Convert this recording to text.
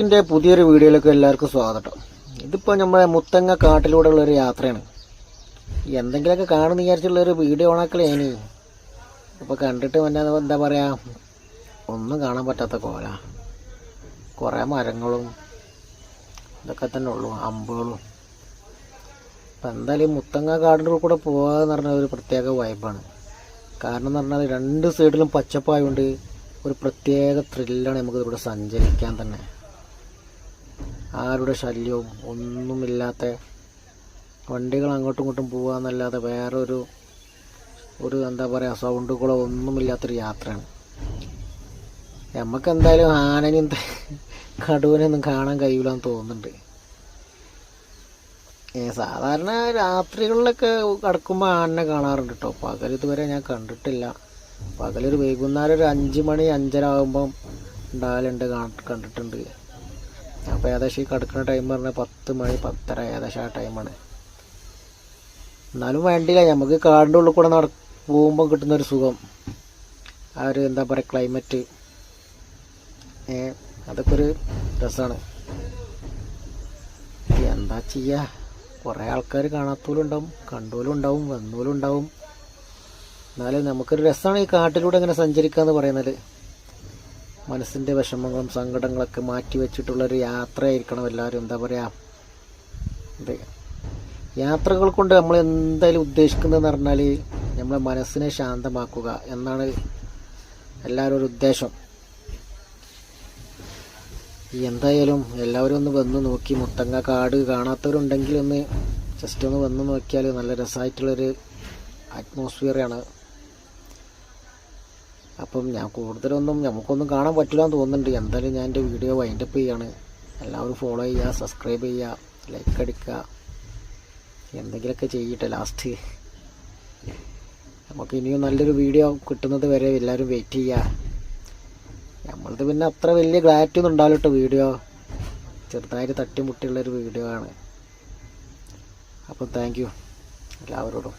ഇതിന്റെ പുതിയൊരു വീഡിയോയിലേക്ക് എല്ലാവർക്കും സ്വാഗതം. ഇതിപ്പോൾ നമ്മുടെ മുത്തങ്ങ കാട്ടിലൂടെ ഉള്ളൊരു യാത്രയാണ്. എന്തെങ്കിലുമൊക്കെ കാണുന്ന വിചാരിച്ചുള്ളൊരു വീഡിയോ ഓണാക്കലേ ഇനി അപ്പോൾ കണ്ടിട്ട് പിന്നെ എന്താ പറയുക ഒന്നും കാണാൻ പറ്റാത്ത കോല. കുറേ മരങ്ങളും ഇതൊക്കെ തന്നെ ഉള്ളൂ അമ്പുകളും. അപ്പം എന്തായാലും മുത്തങ്ങ കാടിന്റെ കൂടെ പോകാന്ന് പറഞ്ഞാൽ ഒരു പ്രത്യേക വൈബാണ്. കാരണം എന്ന് പറഞ്ഞാൽ രണ്ട് സൈഡിലും പച്ചപ്പായതുകൊണ്ട് ഒരു പ്രത്യേക ത്രില്ലാണ് നമുക്കിവിടെ സഞ്ചരിക്കാൻ തന്നെ. ആരുടെ ശല്യവും ഒന്നുമില്ലാത്ത വണ്ടികൾ അങ്ങോട്ടും ഇങ്ങോട്ടും പോകാമെന്നല്ലാതെ വേറൊരു ഒരു എന്താ പറയുക സൗണ്ടുകളോ ഒന്നുമില്ലാത്തൊരു യാത്രയാണ്. നമുക്ക് എന്തായാലും ആനനെയും കടുവനെയൊന്നും കാണാൻ കഴിയില്ലെന്ന് തോന്നുന്നുണ്ട്. സാധാരണ രാത്രികളിലൊക്കെ കിടക്കുമ്പോൾ ആനനെ കാണാറുണ്ട് കേട്ടോ പകൽ ഇതുവരെ ഞാൻ കണ്ടിട്ടില്ല. പകലൊരു വൈകുന്നേരം ഒരു അഞ്ച് മണി അഞ്ചര ആകുമ്പം ഉണ്ടാകലുണ്ട് കണ്ടിട്ടുണ്ട്. അപ്പോൾ ഏകദേശം ഈ കിടക്കുന്ന ടൈം പറഞ്ഞാൽ പത്ത് മണി പത്തര ഏകദേശം ആ ടൈമാണ് എന്നാലും വേണ്ടില്ല നമുക്ക് കാടിന്റെ ഉള്ളിൽ കൂടെ നട പോകുമ്പോൾ കിട്ടുന്നൊരു സുഖം. ആ ഒരു എന്താ പറയുക ക്ലൈമറ്റ് അതൊക്കെ ഒരു രസമാണ് എന്താ ചെയ്യുക കുറേ ആൾക്കാർ കാണാത്തോലും ഉണ്ടാവും കണ്ടോലും ഉണ്ടാവും വന്നോലും ഉണ്ടാവും. എന്നാലും നമുക്കൊരു രസമാണ് ഈ കാട്ടിലൂടെ ഇങ്ങനെ സഞ്ചരിക്കുക എന്ന് പറയുന്നത്. മനസ്സിന്റെ വിഷമങ്ങളും സങ്കടങ്ങളൊക്കെ മാറ്റി വെച്ചിട്ടുള്ളൊരു യാത്രയായിരിക്കണം എല്ലാവരും. എന്താ പറയുക അതെ യാത്രകൾ കൊണ്ട് നമ്മൾ എന്തായാലും ഉദ്ദേശിക്കുന്നതെന്ന് പറഞ്ഞാൽ നമ്മളെ മനസ്സിനെ ശാന്തമാക്കുക എന്നാണ് എല്ലാവരും ഒരു ഉദ്ദേശം. എന്തായാലും എല്ലാവരും ഒന്ന് വന്ന് നോക്കി മുത്തങ്ങ കാട് കാണാത്തവരുണ്ടെങ്കിൽ ഒന്ന് ജസ്റ്റ് ഒന്ന് വന്ന് നോക്കിയാൽ നല്ല രസമായിട്ടുള്ളൊരു അറ്റ്മോസ്ഫിയറാണ് അപ്പം ഞാൻ കൂടുതലൊന്നും നമുക്കൊന്നും കാണാൻ പറ്റില്ല എന്ന് തോന്നുന്നുണ്ട്. എന്തായാലും ഞാൻ എന്റെ വീഡിയോ വൈൻഡപ്പ് ചെയ്യാണ്. എല്ലാവരും ഫോളോ ചെയ്യുക സബ്സ്ക്രൈബ് ചെയ്യുക ലൈക്ക് അടിക്കുക. എന്തെങ്കിലുമൊക്കെ ചെയ്യട്ടെ ലാസ്റ്റ് നമുക്ക് ഇനിയും നല്ലൊരു വീഡിയോ കിട്ടുന്നത് വരെ എല്ലാവരും വെയിറ്റ് ചെയ്യുക. നമ്മളത് പിന്നെ അത്ര വലിയ ക്ലാരിറ്റി ഒന്നും ഉണ്ടാവില്ല വീഡിയോ ചെറുതായിട്ട് തട്ടിമുട്ടിയുള്ളൊരു വീഡിയോ ആണ്. അപ്പം താങ്ക് യു എല്ലാവരോടും.